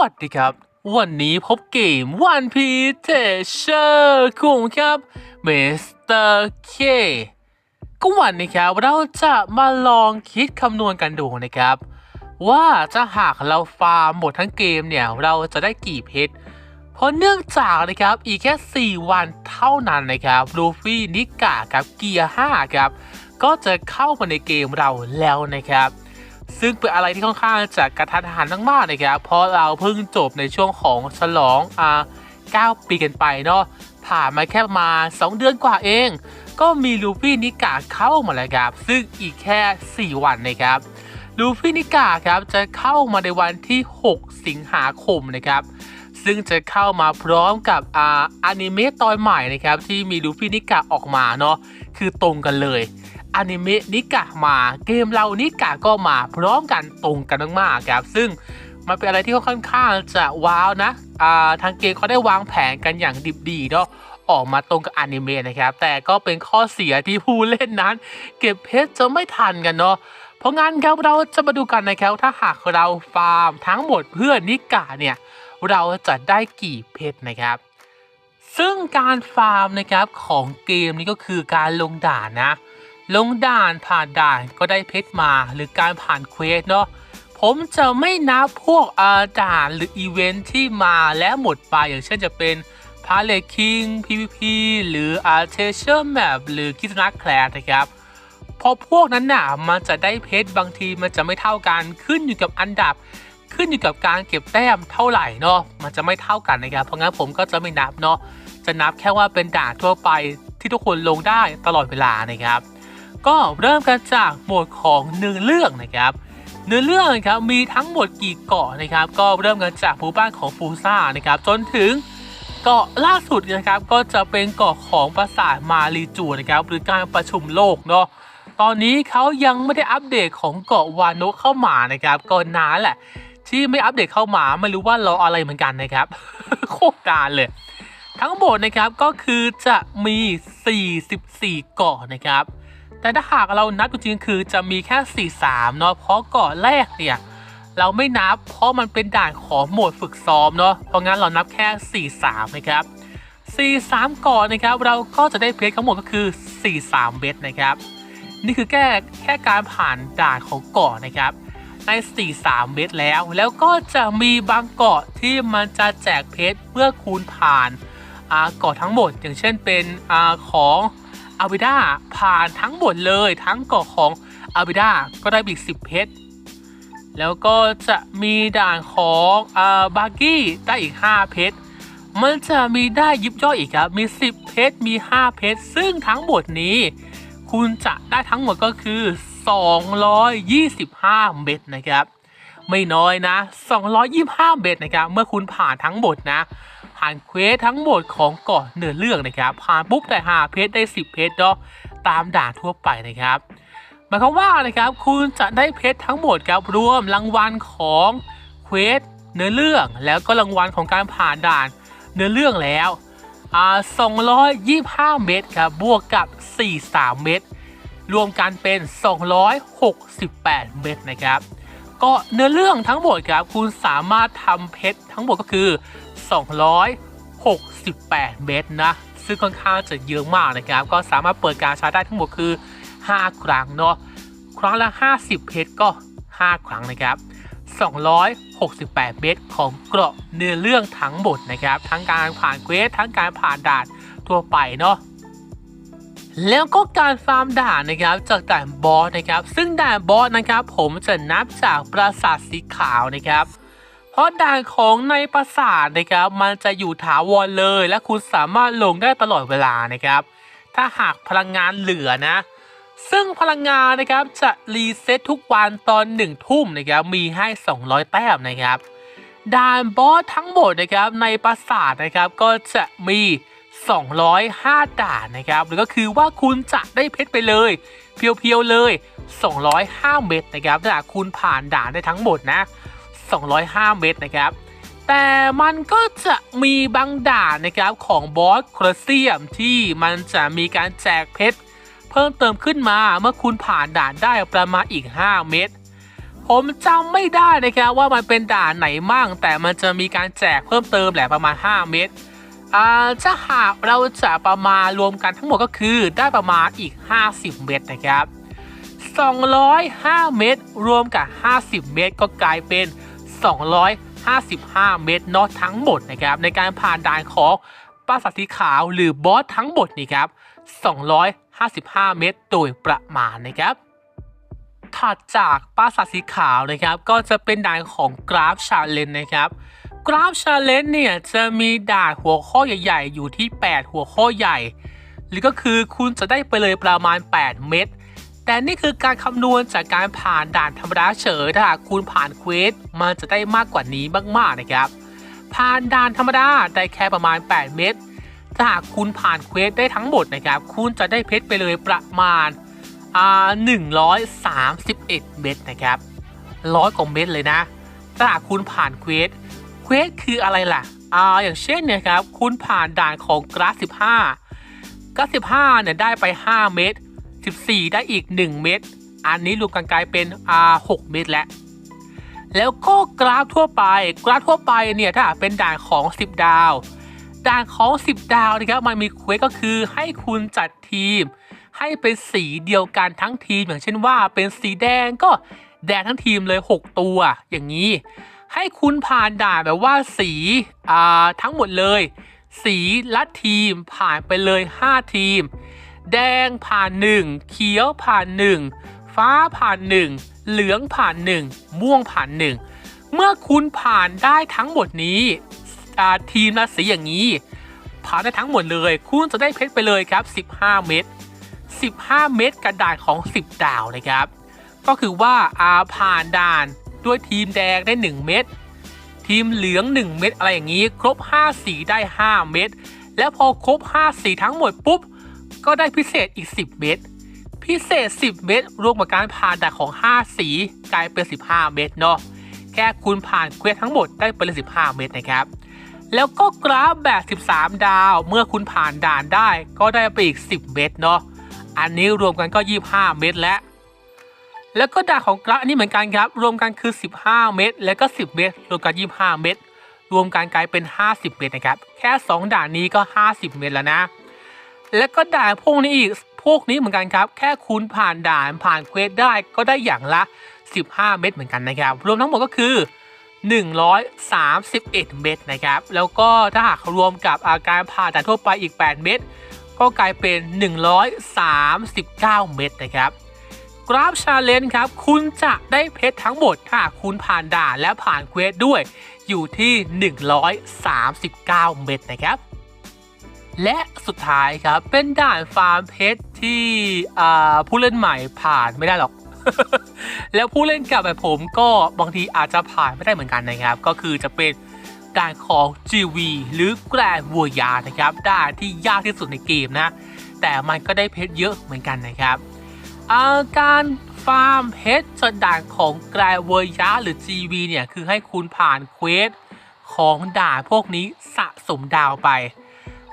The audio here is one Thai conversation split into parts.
สวัสดีครับ วันนี้พบเกม One Piece Treasure ของครับเมสเตอร์เคก็วันนี้ครับเราจะมาลองคิดคำนวณกันดูนะครับ ว่าจะหากเราฟาร์มหมดทั้งเกมเนี่ย เราจะได้กี่เพชรเพราะเนื่องจากนะครับอีกแค่ 4 วันเท่านั้นนะครับลูฟี่นิกากับเกียร์5ครับ ก็จะเข้ามาในเกมเราแล้วนะครับ ซึ่งเป็นอะไรที่ค่อนข้างจะกระทันหันมากๆนะครับเพราะเราเพิ่งจบในช่วงของฉลองอ่า9ปีกันไปเนาะผ่านมาแค่มา 2 เดือนกว่าเอง ก็มีลูฟี่นิกาเข้ามาแล้วครับซึ่งอีกแค่ 4 วันนะครับลูฟี่นิกาครับจะเข้ามาในวันที่ 6 สิงหาคมนะครับซึ่งจะเข้ามาพร้อมกับอ่าอนิเมะตอนใหม่นะครับที่มีลูฟี่นิกาออกมาเนาะคือตรงกันเลย อนิเมะนิกะมาเกมเรานิกะก็มาพร้อมกันตรงกันมากๆครับซึ่งมันเป็นอะไรที่ค่อนข้างจะว้าวนะอ่าทางเกมเขาได้วางแผนกันอย่างดิบดีเนาะออกมาตรงกับอนิเมะนะครับ แต่ก็เป็นข้อเสียที่ผู้เล่นนั้น เก็บเพชรจะไม่ทันกันเนาะเพราะงั้นครับเราจะมาดูกันนะครับ ถ้าหากเราฟาร์มทั้งหมดเพื่อนิกะเนี่ย เราจะได้กี่เพชรนะครับ ซึ่งการฟาร์มนะครับของเกมนี้ก็คือการลงด่านนะ ลงด่านผ่านด่านก็ได้เพชรมาหรือการผ่านเควสเนาะผมจะไม่นับพวกอาด่านหรืออีเวนท์ที่มาและหมดไปอย่างเช่นจะเป็นพาเลคิง PVP หรืออาร์เทเชอร์แมปหรือกิจนักแคลนะครับพราะพวกนั้นน่ะมันจะได้เพชรบางทีมันจะไม่เท่ากันขึ้นอยู่กับอันดับ ขึ้นอยู่กับการเก็บแต้มเท่าไหร่เนาะมันจะไม่เท่ากันนะครับเพราะงั้นผมก็จะไม่นับเนาะจะนับแค่ว่าเป็นด่านทั่วไปที่ทุกคนลงได้ตลอดเวลานะครับ ก็เริ่มกันจากหมวดของเนื้อเรื่องนะครับ เนื้อเรื่องนะครับมีทั้งหมดกี่เกาะนะครับ ก็เริ่มกันจากหมู่บ้านของฟูซ่านะครับ จนถึงเกาะล่าสุดนะครับก็จะเป็นเกาะของปราสาทมารีจูนะครับ หรือการประชุมโลกเนาะตอนนี้เขายังไม่ได้อัปเดตของเกาะวานโนเข้ามานะครับก็นานแหละ ที่ไม่อัปเดตเข้ามาไม่รู้ว่ารออะไรเหมือนกันนะครับ โคตรการเลย ทั้งหมดนะครับก็คือจะมี 44 เกาะนะครับ แต่ถ้าหากเรานับจริงๆคือจะมีแค่ 43 เนาะเพราะเกาะแรกเนี่ย เราไม่นับเพราะมันเป็นด่านของโหมดฝึกซ้อมเนาะเพราะงั้นเรานับแค่ 43 นะครับ 43เกาะนะครับ เราก็จะได้เพชรทั้งหมดก็คือ 43เบ็ดนะครับ นี่คือแค่แค่การผ่านด่านของเกาะนะครับใน43เบ็ดแล้ว แล้วก็จะมีบางเกาะที่มันจะแจกเพชรเมื่อคูณผ่านอ่าเกาะทั้งหมด อย่างเช่นเป็นอ่าของ อาวิด้าผ่านทั้งหมดเลยทั้งเกาะของอาวิด้าก็ได้อีก 10 เพชร แล้วก็จะมีด่านของอาบาร์กี้ได้อีก 5 เพชร มันจะมีได้ยิบย่อยอีกครับ มี 10 เพชร มี 5 เพชร ซึ่งทั้งหมดนี้ คุณจะได้ทั้งหมดก็คือ 225เบ็ดนะครับ ไม่น้อยนะ 225เบ็ดนะครับ เมื่อคุณผ่านทั้งหมดนะ ผ่านเควสทั้งหมดของเกาะเนื้อเรื่องนะครับ ผ่านปุ๊บได้5เพชรได้ 10 เพชรเนาะตามด่านทั่วไปนะครับหมายความว่านะครับคุณจะได้เพชรทั้งหมดครับรวมรางวัลของเควสเนื้อเรื่องแล้วก็รางวัลของการผ่านด่านเนื้อเรื่องแล้วอ่า225 เม็ดครับบวกกับ 43 เม็ดรวมกันเป็น 268 เม็ดนะครับก็เนื้อเรื่องทั้งหมดครับคุณสามารถทำเพชรทั้งหมดก็คือ 268 เมตรนะ ซึ่งค่อนข้างจะเยอะมากนะครับ ก็สามารถเปิดการชาร์จได้ทั้งหมดคือ 5 ครั้งเนาะ ครั้งละ 50 เพชรก็ 5 ครั้งนะครับ 268 เมตรของเกราะเนื้อเรื่องทั้งหมดนะครับ ทั้งการผ่านเควส ทั้งการผ่านด่านทั่วไปเนาะแล้วก็การฟาร์มด่านนะครับจากด่านบอสนะครับ ซึ่งด่านบอสนะครับ ผมจะนับจากปราสาทสีขาวนะครับ ราะด่านของในปราสาทนะครับ มันจะอยู่ถาวรเลย และคุณสามารถลงได้ตลอดเวลานะครับ ถ้าหากพลังงานเหลือนะ ซึ่งพลังงานนะครับจะรีเซ็ตทุกวันตอน1ทุ่มนะครับมีให้ 200 แต้มนะครับด่านบอสทั้งหมดนะครับในปราสาทนะครับก็จะมี 205 ด่านนะครับหรือก็คือว่าคุณจะได้เพชรไปเลย เพียวๆเลย 205 เม็ดนะครับถ้าคุณผ่านด่านได้ทั้งหมดนะ 205 เม็ดนะครับ แต่มันก็จะมีบางด่านนะครับของบอสโครเซียมที่มันจะมีการแจกเพชรเพิ่มเติมขึ้นมาเมื่อคุณผ่านด่านได้ประมาณอีก 5 เม็ดผมจำไม่ได้นะครับว่ามันเป็นด่านไหนมั่ง แต่มันจะมีการแจกเพิ่มเติมแหละประมาณ 5 เม็ดอ่าถ้าหากเราจะประมาณรวมกันทั้งหมดก็คือได้ประมาณอีก 50 เม็ดนะครับ 205 เม็ดรวมกับ 50 เม็ดก็กลายเป็น 255 เม็ดเนอะทั้งหมดนะครับในการผ่านด่านของปราสาทสีขาวหรือบอสทั้งหมดนี่ครับ 255 เม็ดโดยประมาณนะครับถัดจากปราสาทสีขาวนะครับ ก็จะเป็นด่านของกราฟชาเลนนะครับกราฟชาเลนเนี่ยจะมีด่านหัวข้อใหญ่ ๆ อยู่ที่ 8 หัวข้อใหญ่ หรือก็คือคุณจะได้ไปเลยประมาณ 8 เม็ด แต่นี่คือการคำนวณจากการผ่านด่านธรรมดาเฉยถ้าหากคุณผ่านเควสมันจะได้มากกว่านี้มากๆนะครับ ผ่านด่านธรรมดาได้แค่ประมาณ 8 เม็ดถ้าหากคุณผ่านเควสได้ทั้งหมดนะครับ คุณจะได้เพชรไปเลยประมาณอ่า131 เม็ดนะครับร้อยกว่าเม็ดเลยนะ ถ้าหากคุณผ่านเควสเควสคืออะไรล่ะอ่าอย่างเช่นเนี่ยครับ คุณผ่านด่านของกราฟ15กราฟ15เนี่ยได้ไป 5 เม็ด 14 ได้อีก 1 เม็ดอันนี้รวมกันกลายเป็น R 6เม็ดแล้วแล้วก็กราฟทั่วไป กราฟทั่วไปเนี่ยถ้าเป็นด่านของ 10 ดาว ด่านของ 10 ดาวนะครับมันมีเควสก็คือให้คุณจัดทีม ให้เป็นสีเดียวกันทั้งทีม อย่างเช่นว่าเป็นสีแดงก็แดงทั้งทีมเลย 6 ตัว อย่างนี้ ให้คุณผ่านด่านแบบว่าสีอาทั้งหมดเลย สีละทีมผ่านไปเลย 5 ทีม แดงผ่าน1เขียวผ่าน1ฟ้าผ่าน1เหลืองผ่าน1ม่วงผ่าน1เมื่อคุณผ่านได้ทั้งหมดนี้ทีมละสีอย่างนี้ ผ่านได้ทั้งหมดเลย คุณจะได้เพชรไปเลยครับ 15 เม็ด15 เม็ดกระดาษของ 10 ดาวนะครับ ก็คือว่าอาผ่านด่านด้วยทีมแดงได้ 1 เม็ดทีมเหลือง 1 เม็ดอะไรอย่างนี้ ครบ 5 สีได้ 5 เม็ดแล้วพอครบ 5 สีทั้งหมดปุ๊บ ก็ได้พิเศษอีก 10 เม็ด พิเศษ 10 เม็ดรวมกับการผ่านด่านของ 5 สีกลายเป็น 15 เม็ดเนาะ แค่คุณผ่านเควสทั้งหมดได้ไปเลย15 เม็ดนะครับ แล้วก็กราฟแบบ 13 ดาว เมื่อคุณผ่านด่านได้ก็ได้ไปอีก 10 เม็ดเนาะ อันนี้รวมกันก็ 25 เม็ดแล้ว แล้วก็ด่านของกราฟอันนี้เหมือนกันครับ รวมกันคือ 15 เม็ด แล้วก็ 10 เม็ด รวมกัน 25 เม็ดรวมกันกลายเป็น 50 เม็ดนะครับ แค่ 2 ด่านนี้ก็ 50 เม็ดแล้วนะ แล้วก็ด่านพวกนี้อีกพวกนี้เหมือนกันครับ แค่คุณผ่านด่านผ่านเควสได้ก็ได้อย่างละ 15 เม็ดเหมือนกันนะครับ รวมทั้งหมดก็คือ 131 เม็ดนะครับ แล้วก็ถ้าหากรวมกับอาการผ่านด่านทั่วไปอีก 8 เม็ดก็กลายเป็น 139 เม็ดนะครับกราฟชาเลนจ์ครับ คุณจะได้เพชรทั้งหมดถ้าคุณผ่านด่านและผ่านเควสด้วย อยู่ที่ 139 เม็ดนะครับ และสุดท้ายครับเป็นด่านฟาร์มเพชรที่ผู้เล่นใหม่ผ่านไม่ได้หรอก แล้วผู้เล่นเกับแบบผมก็บางทีอาจจะผ่านไม่ได้เหมือนกันนะครับ ก็คือจะเป็นด่านของ GV หรือแกรนวัวยานะครับด่านที่ยากที่สุดในเกมนะ แต่มันก็ได้เพชรเยอะเหมือนกันนะครับอาการฟาร์มเพชรจากด่านของแกรนวัวยาหรือ GV เนี่ยคือให้คุณผ่านเควสของด่านพวกนี้สะสมดาวไป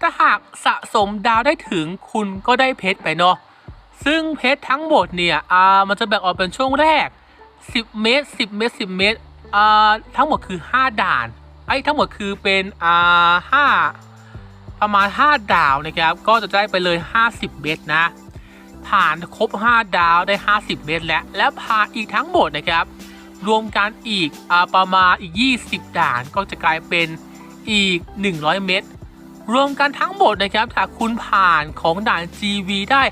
ถ้าหากสะสมดาวได้ถึงคุณก็ได้เพชรไปเนาะซึ่งเพชรทั้งหมดเนี่ยอ่ามันจะแบ่งออกเป็นช่วงแรก 10 เมตร 10 เมตร 10 เมตรอ่าทั้งหมดคือ 5 ด่านไอ้ทั้งหมดคือเป็นอ่า5ประมาณ 5 ดาวนะครับ ก็จะได้ไปเลย 50 เมตรนะ ผ่านครบ 5 ดาวได้ 50 เมตรแล้ว และผ่านอีกทั้งหมดนะครับ รวมกันอีกอ่าประมาณอีก 20 ด่านก็จะกลายเป็นอีก 100 เมตร รวมกันทั้งหมดนะครับถ้าคุณผ่านของด่าน GV ได้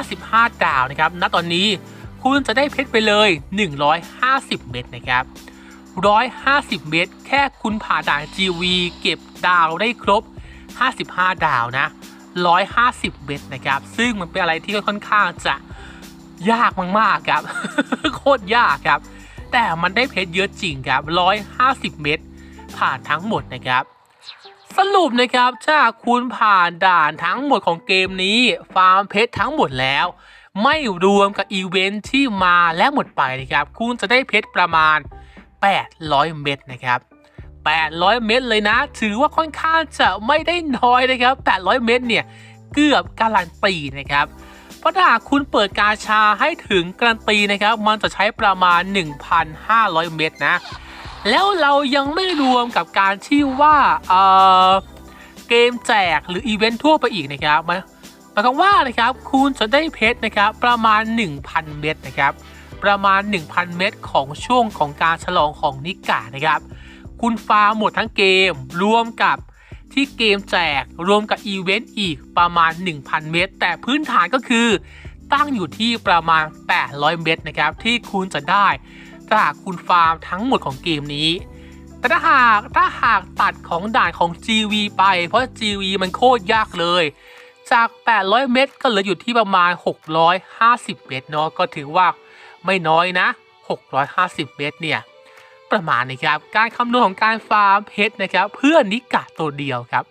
55 ดาวนะครับ ณ ตอนนี้คุณจะได้เพชรไปเลย 150 เม็ดนะครับ 150 เม็ดแค่คุณผ่านด่าน GV เก็บดาวได้ครบ 55 ดาวนะ 150 เม็ดนะครับ ซึ่งมันเป็นอะไรที่ค่อนข้างจะยากมากๆครับ โคตรยากครับ แต่มันได้เพชรเยอะจริงครับ 150 เม็ดผ่านทั้งหมดนะครับ สรุปนะครับถ้าคุณผ่านด่านทั้งหมดของเกมนี้ ฟาร์มเพชรทั้งหมดแล้ว ไม่รวมกับอีเวนท์ที่มาและหมดไปนะครับ คุณจะได้เพชรประมาณ 800 เม็ดนะครับ 800 เม็ดเลยนะ ถือว่าค่อนข้างจะไม่ได้น้อยนะครับ 800 เม็ดเนี่ย เกือบการันตีนะครับเพราะถ้าคุณเปิดกาชาให้ถึงการันตีนะครับ มันจะใช้ประมาณ 1,500 เม็ดนะ แล้วเรายังไม่รวมกับการที่ว่าเออเกมแจกหรืออีเวนท์ทั่วไปอีกนะครับมาหมายความว่านะครับคุณจะได้เพชรนะครับประมาณ 1,000 เม็ดนะครับประมาณ 1,000 เม็ดของช่วงของการฉลองของนิกานะครับ คุณฟาร์มหมดทั้งเกมรวมกับที่เกมแจกรวมกับอีเวนต์อีกประมาณ 1,000 เม็ดแต่พื้นฐานก็คือตั้งอยู่ที่ประมาณ 800 เม็ดนะครับที่คุณจะได้ ถ้าหากคุณฟาร์มทั้งหมดของเกมนี้ แต่ถ้าหากถ้าหากตัดของด่านของ GV ไป เพราะ GV มันโคตรยากเลย จาก 800 เม็ดก็เหลืออยู่ที่ประมาณ 650 เม็ดเนาะก็ถือว่าไม่น้อยนะ 650 เม็ดเนี่ยประมาณนี้ครับการคำนวณของการฟาร์มเพชรนะครับเพื่อนิกะตัวเดียวครับ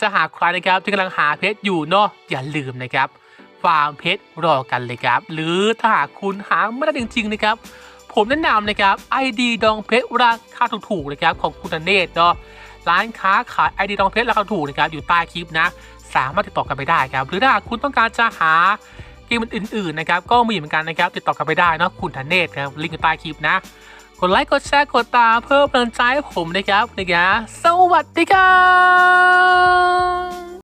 จะหาใครนะครับที่กำลังหาเพชรอยู่เนาะอย่าลืมนะครับ ฟาร์มเพชรรอกันเลยครับ หรือถ้าหากคุณหาไม่ได้จริงๆนะครับ ผมแนะนำนะครับ ID ดองเพชรราคาถูกๆนะครับของคุณธเนศเนาะร้านค้าขาย ID ดองเพชรราคาถูกนะครับอยู่ใต้คลิปนะ สามารถติดต่อกันไปได้ครับ หรือถ้าคุณต้องการจะหาเกมอื่นๆนะครับก็มีเหมือนกันนะครับติดต่อกันไปได้เนาะคุณธเนศครับลิงก์อยู่ใต้คลิปนะกดไลค์กดแชร์กดตามเพิ่มกำลังใจให้ผมนะครับนะครับสวัสดีครับ